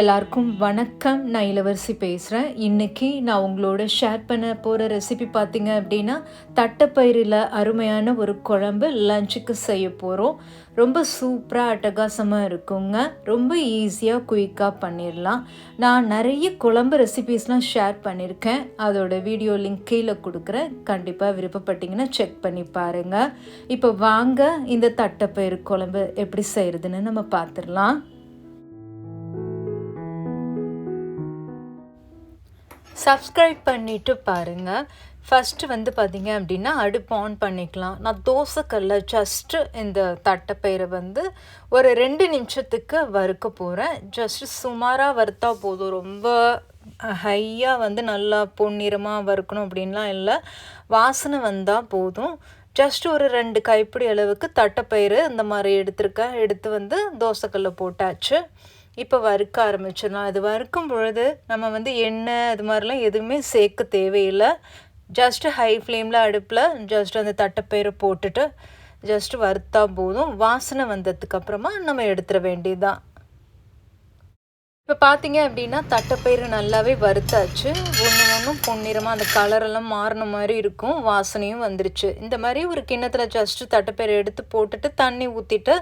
எல்லாருக்கும் வணக்கம். நான் இளவரசி பேசுகிறேன் இன்றைக்கி நான் உங்களோட ஷேர் பண்ண போகிற ரெசிபி பார்த்தீங்க அப்படின்னா தட்டைப்பயிரில் அருமையான ஒரு குழம்பு லஞ்சுக்கு செய்ய போகிறோம் ரொம்ப சூப்பராக அட்டகாசமாக இருக்குங்க. ரொம்ப ஈஸியாக குயிக்காக பண்ணிடலாம் நான் நிறைய குழம்பு ரெசிபீஸ்லாம் ஷேர் பண்ணியிருக்கேன் அதோட வீடியோ லிங்க் கீழே கொடுக்குறேன். கண்டிப்பாக விருப்பப்பட்டீங்கன்னா செக் பண்ணி பாருங்கள் இப்போ வாங்க இந்த தட்டைப்பயிறு குழம்பு எப்படி செய்கிறதுன்னு நம்ம பார்த்துடலாம் சப்ஸ்கிரைப் பண்ணிவிட்டு பாருங்கள் ஃபஸ்ட்டு வந்து பார்த்தீங்க அப்படின்னா அடுப்பு ஆன் பண்ணிக்கலாம். நான் தோசைக்கல்ல ஜஸ்ட்டு இந்த தட்டைப்பயிரை வந்து ஒரு ரெண்டு நிமிஷத்துக்கு வறுக்க போகிறேன் ஜஸ்ட்டு சுமாராக வறுத்தா போதும். ரொம்ப ஹையாக வந்து நல்லா பொன்னிறமாக வறுக்கணும் அப்படின்லாம் இல்லை. வாசனை வந்தால் போதும். ஜஸ்ட் ஒரு ரெண்டு கைப்பிடி அளவுக்கு தட்டைப்பயிறு இந்த மாதிரி எடுத்திருக்கேன். எடுத்து வந்து தோசைக்கல்ல போட்டாச்சு. இப்போ வறுக்க ஆரம்பிச்சிடலாம். அது வறுக்கும் பொழுது நம்ம வந்து எண்ணெய் அது மாதிரிலாம் எதுவுமே சேர்க்க தேவையில்லை. ஜஸ்ட்டு ஹை ஃப்ளேமில் அடுப்பில் ஜஸ்ட் அந்த தட்டைப்பயிரை போட்டுட்டு ஜஸ்ட்டு வறுத்தா போதும். வாசனை வந்ததுக்கப்புறமா நம்ம எடுத்துட வேண்டியதுதான். இப்போ பார்த்தீங்க அப்படின்னா தட்டைப்பயிறு நல்லாவே வறுத்தாச்சு. ஒன்று ஒன்றும் பொன்னிறமாக அந்த கலரெல்லாம் மாறின மாதிரி இருக்கும். வாசனையும் வந்துருச்சு. இந்த மாதிரி ஒரு கிண்ணத்தில் ஜஸ்ட்டு தட்டைப்பயிறு எடுத்து போட்டுட்டு தண்ணி ஊற்றிட்டு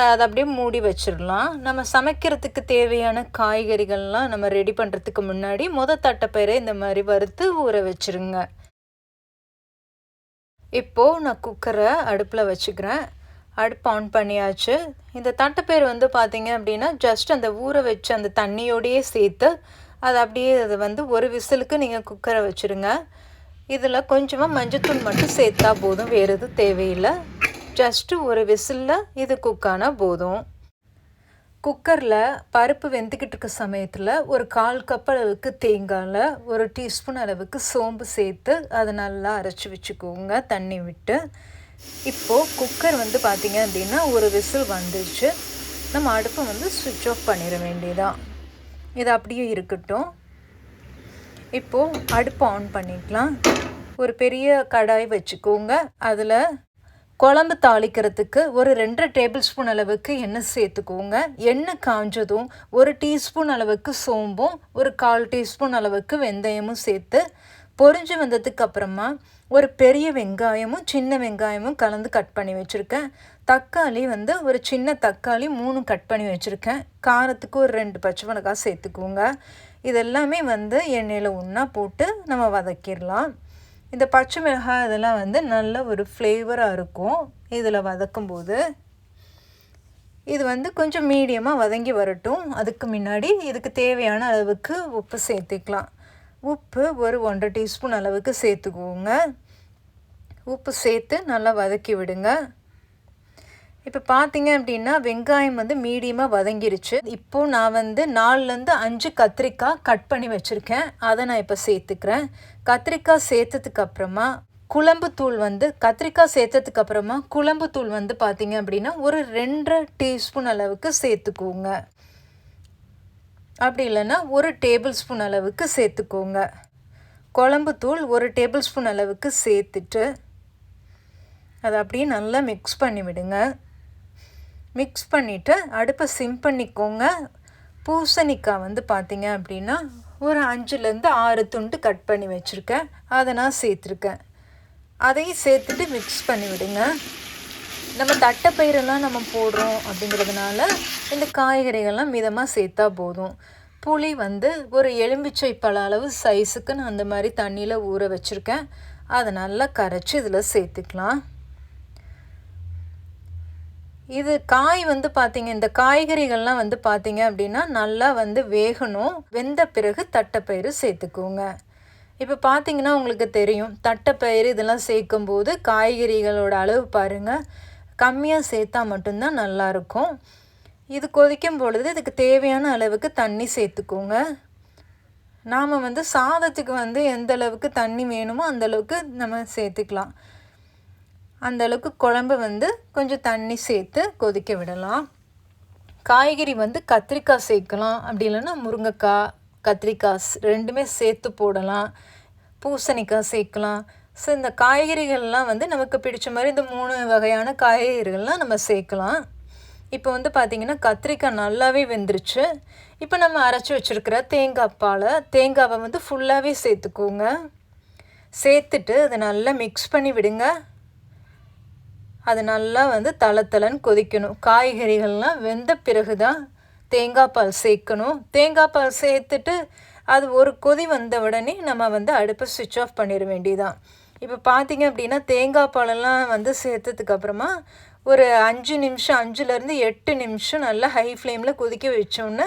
அதை அப்படியே மூடி வச்சிடலாம். நம்ம சமைக்கிறதுக்கு தேவையான காய்கறிகள்லாம் நம்ம ரெடி பண்ணுறதுக்கு முன்னாடி முத தட்டைப்பயிரை இந்த மாதிரி வறுத்து ஊற வச்சுருங்க. இப்போது நான் குக்கரை அடுப்பில் வச்சுக்கிறேன். அடுப்பு ஆன் பண்ணியாச்சு. இந்த தட்டைப்பயிர் வந்து பார்த்திங்க அப்படின்னா ஜஸ்ட் அந்த ஊற வச்சு அந்த தண்ணியோடையே சேர்த்து அதை அப்படியே அதை வந்து ஒரு விசிலுக்கு நீங்கள் குக்கரை வச்சுருங்க. இதில் கொஞ்சமாக மஞ்சத்தூள் மட்டும் சேர்த்தா போதும் வேறு எதுவும் தேவையில்லை. ஜஸ்ட்டு ஒரு விசிலில் இது குக்கானா போதும். குக்கரில் பருப்பு வெந்துக்கிட்டு இருக்க சமயத்தில் ஒரு கால் கப் அளவுக்கு தேங்காயில் ஒரு டீஸ்பூன் அளவுக்கு சோம்பு சேர்த்து அதை நல்லா அரைச்சி வச்சுக்கோங்க தண்ணி விட்டு. இப்போது குக்கர் வந்து பார்த்திங்க அப்படின்னா ஒரு விசில் வந்துடுச்சு நம்ம அடுப்பை வந்து சுவிட்ச் ஆஃப் பண்ணிட வேண்டியதான் இது அப்படியே இருக்கட்டும். இப்போது அடுப்பு ஆன் பண்ணிக்கலாம். ஒரு பெரிய கடாய் வச்சுக்கோங்க. அதில் குழம்பு தாளிக்கிறதுக்கு ஒரு ரெண்டரை டேபிள் ஸ்பூன் அளவுக்கு எண்ணெய் சேர்த்துக்கோங்க. எண்ணெய் காஞ்சதும் ஒரு டீஸ்பூன் அளவுக்கு சோம்பும் ஒரு கால் டீஸ்பூன் அளவுக்கு வெந்தயமும் சேர்த்து பொரிஞ்சு வந்ததுக்கு அப்புறமா ஒரு பெரிய வெங்காயமும் சின்ன வெங்காயமும் கலந்து கட் பண்ணி வச்சுருக்கேன். தக்காளி வந்து ஒரு சின்ன தக்காளி மூணு கட் பண்ணி வச்சுருக்கேன். காரத்துக்கு ஒரு ரெண்டு பச்சை மிளகாய் சேர்த்துக்கோங்க. இதெல்லாமே வந்து எண்ணெயில் ஒன்றா போட்டு நம்ம வதக்கிடலாம். இந்த பச்சை மிளகாய் இதெல்லாம் வந்து நல்ல ஒரு ஃப்ளேவராக இருக்கும். இதில் வதக்கும்போது இது வந்து கொஞ்சம் மீடியமாக வதங்கி வரட்டும். அதுக்கு முன்னாடி இதுக்கு தேவையான அளவுக்கு உப்பு சேர்த்துக்கலாம். உப்பு ஒரு ஒன்றரை டீஸ்பூன் அளவுக்கு சேர்த்துக்குவோங்க உப்பு சேர்த்து நல்லா வதக்கி விடுங்க. இப்போ பார்த்தீங்க அப்படின்னா வெங்காயம் வந்து மீடியமாக வதங்கிருச்சு. இப்போது நான் வந்து நாலுலேருந்து அஞ்சு கத்திரிக்காய் கட் பண்ணி வச்சுருக்கேன். அதை நான் இப்போ சேர்த்துக்கிறேன். கத்திரிக்காய் சேர்த்ததுக்கு அப்புறமா குழம்பு தூள் வந்து கத்திரிக்காய் சேர்த்ததுக்கு அப்புறமா குழம்பு தூள் வந்து பார்த்தீங்க அப்படின்னா ஒரு ரெண்டரை டீஸ்பூன் அளவுக்கு சேர்த்துக்கோங்க. அப்படி இல்லைன்னா ஒரு டேபிள் ஸ்பூன் அளவுக்கு சேர்த்துக்கோங்க. குழம்பு தூள் ஒரு டேபிள் ஸ்பூன் அளவுக்கு சேர்த்துட்டு அதை அப்படியே நல்லா மிக்ஸ் பண்ணி விடுங்க. மிக்ஸ் பண்ணிவிட்டு அடுப்பை சிம் பண்ணிக்கோங்க. பூசணிக்காய் வந்து பார்த்தீங்க அப்படின்னா ஒரு அஞ்சுலேருந்து ஆறு துண்டு கட் பண்ணி வச்சுருக்கேன். அதை நான் சேர்த்துருக்கேன். அதையும் சேர்த்துட்டு மிக்ஸ் பண்ணி விடுங்க. நம்ம தட்டைப்பயிரெல்லாம் நம்ம போடுறோம் அப்படிங்கிறதுனால இந்த காய்கறிகள்லாம் மிதமாக சேர்த்தா போதும். புளி வந்து ஒரு எலும்பிச்சை பழ அளவு சைஸுக்கு நான் அந்த மாதிரி தண்ணியில் ஊற வச்சுருக்கேன். அதை நல்லா கரைச்சி இதில் சேர்த்துக்கலாம். இது காய் வந்து பார்த்தீங்க இந்த காய்கறிகள்லாம் வந்து பார்த்தீங்க அப்படின்னா நல்லா வந்து வேகணும். வெந்த பிறகு தட்டைப்பயிறு சேர்த்துக்கோங்க. இப்போ பார்த்தீங்கன்னா உங்களுக்கு தெரியும் தட்டைப்பயிறு இதெல்லாம் சேர்க்கும்போது காய்கறிகளோட அளவு பாருங்கள் கம்மியாக சேர்த்தா மட்டும்தான் நல்லாயிருக்கும். இது கொதிக்கும் பொழுது இதுக்கு தேவையான அளவுக்கு தண்ணி சேர்த்துக்கோங்க. நாம் வந்து சாதத்துக்கு வந்து எந்த அளவுக்கு தண்ணி வேணுமோ அந்த அளவுக்கு நம்ம சேர்த்துக்கலாம். அந்தளவுக்கு குழம்பு வந்து கொஞ்சம் தண்ணி சேர்த்து கொதிக்க விடலாம். காய்கறி வந்து கத்திரிக்காய் சேர்க்கலாம். அப்படி இல்லைன்னா முருங்கைக்காய் கத்திரிக்காய் ரெண்டுமே சேர்த்து போடலாம். பூசணிக்காய் சேர்க்கலாம். ஸோ இந்த காய்கறிகள்லாம் வந்து நமக்கு பிடிச்ச மாதிரி இந்த மூணு வகையான காய்கறிகள்லாம் நம்ம சேர்க்கலாம். இப்போ வந்து பார்த்திங்கன்னா கத்திரிக்காய் நல்லாவே வெந்துருச்சு. இப்போ நம்ம அரைச்சி வச்சுருக்கிற தேங்காய் பாலை தேங்காவை வந்து ஃபுல்லாகவே சேர்த்துக்கோங்க. சேர்த்துட்டு அதை நல்லா மிக்ஸ் பண்ணி விடுங்க. அது நல்லா வந்து தளத்தளன்னு கொதிக்கணும். காய்கறிகள்லாம் வெந்த பிறகு தான் தேங்காய் பால் சேர்க்கணும். தேங்காய் பால் சேர்த்துட்டு அது ஒரு கொதி வந்த உடனே நம்ம வந்து அடுப்பை சுவிட்ச் ஆஃப் பண்ணிட வேண்டியதான் இப்போ பார்த்தீங்க அப்படின்னா தேங்காய் பாலெல்லாம் வந்து சேர்த்ததுக்கப்புறமா ஒரு அஞ்சு நிமிஷம் அஞ்சுலேருந்து எட்டு நிமிஷம் நல்லா ஹை ஃப்ளேமில் கொதிக்க வச்சோன்னே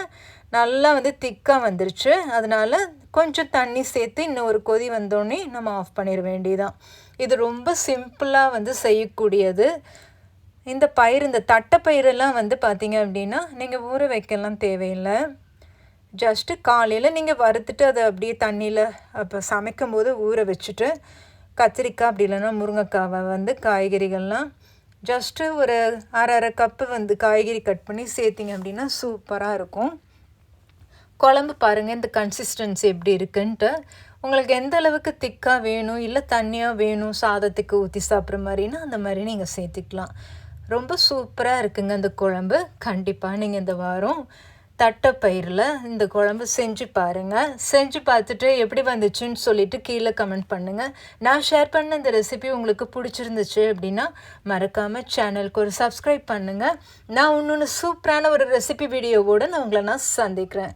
நல்லா வந்து திக்காக வந்துருச்சு. அதனால் கொஞ்சம் தண்ணி சேர்த்து இன்னும் ஒரு கொதி வந்தோடனே நம்ம ஆஃப் பண்ணிட வேண்டியதான் இது ரொம்ப சிம்பிளாக வந்து செய்யக்கூடியது. இந்த பயிர் இந்த தட்டைப்பயிரெல்லாம் வந்து பார்த்திங்க அப்படின்னா நீங்கள் ஊற வைக்கலாம் தேவையில்லை. ஜஸ்ட்டு காலையில் நீங்கள் வறுத்துட்டு அதை அப்படியே தண்ணியில் அப்போ சமைக்கும் போது ஊற வச்சுட்டு கத்திரிக்காய் அப்படி இல்லைன்னா முருங்கைக்காவை வந்து காய்கறிகள்லாம் ஜஸ்ட்டு ஒரு அரை அரை கப்பு வந்து காய்கறி கட் பண்ணி சேர்த்திங்க அப்படின்னா சூப்பராக இருக்கும். குழம்பு பாருங்கள் இந்த கன்சிஸ்டன்சி எப்படி இருக்குன்ட்டு. உங்களுக்கு எந்த அளவுக்கு திக்காக வேணும் இல்லை தண்ணியாக வேணும் சாதத்துக்கு ஊற்றி சாப்பிட்ற மாதிரின்னா அந்த மாதிரி நீங்கள் சேர்த்துக்கலாம். ரொம்ப சூப்பராக இருக்குங்க இந்த குழம்பு. கண்டிப்பாக நீங்கள் இந்த வாரம் தட்டைப்பயிரில் இந்த குழம்பு செஞ்சு பாருங்கள் செஞ்சு பார்த்துட்டு எப்படி வந்துச்சுன்னு சொல்லிட்டு கீழே கமெண்ட் பண்ணுங்கள் நான் ஷேர் பண்ண இந்த ரெசிபி உங்களுக்கு பிடிச்சிருந்துச்சு அப்படின்னா மறக்காமல் சேனலுக்கு ஒரு சப்ஸ்கிரைப் பண்ணுங்கள் நான் இன்னொன்று சூப்பரான ஒரு ரெசிபி வீடியோவோடு நான் உங்களை நான் சந்திக்கிறேன்.